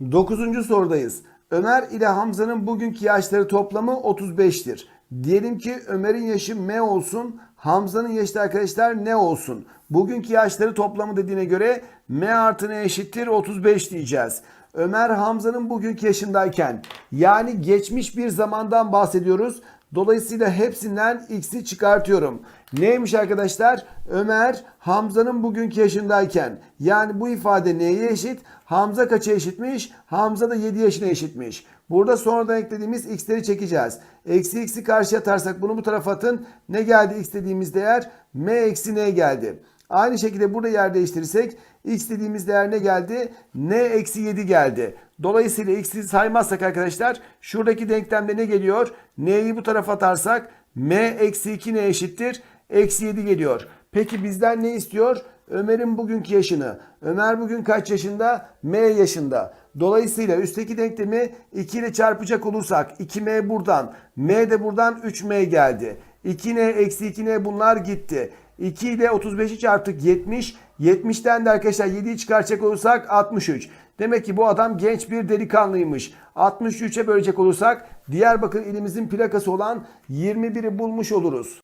Dokuzuncu sorudayız. Ömer ile Hamza'nın bugünkü yaşları toplamı 35'tir. Diyelim ki Ömer'in yaşı M olsun, Hamza'nın yaşı da arkadaşlar ne olsun? Bugünkü yaşları toplamı dediğine göre M artı ne eşittir 35 diyeceğiz. Ömer Hamza'nın bugünkü yaşındayken yani geçmiş bir zamandan bahsediyoruz. Dolayısıyla hepsinden x'i çıkartıyorum. Neymiş arkadaşlar? Ömer Hamza'nın bugünkü yaşındayken yani bu ifade neye eşit? Hamza kaça eşitmiş? Hamza da 7 yaşına eşitmiş. Burada sonradan eklediğimiz x'leri çekeceğiz. Eksi x'i karşıya atarsak bunu bu tarafa atın. Ne geldi x dediğimiz değer? m eksi n geldi. Aynı şekilde burada yer değiştirirsek x dediğimiz değer ne geldi? n eksi 7 geldi. Dolayısıyla x'i saymazsak arkadaşlar şuradaki denklemde ne geliyor? n'yi bu tarafa atarsak m eksi 2 ne eşittir? Eksi 7 geliyor. Peki bizden ne istiyor? Ömer'in bugünkü yaşını. Ömer bugün kaç yaşında? M yaşında. Dolayısıyla üstteki denklemi 2 ile çarpacak olursak 2m buradan, m de buradan 3m geldi. 2n eksi 2n bunlar gitti. 2 ile 35'i çarptık 70. 70'ten de arkadaşlar 7'yi çıkaracak olursak 63. Demek ki bu adam genç bir delikanlıymış. 63'e bölecek olursak Diyarbakır ilimizin plakası olan 21'i bulmuş oluruz.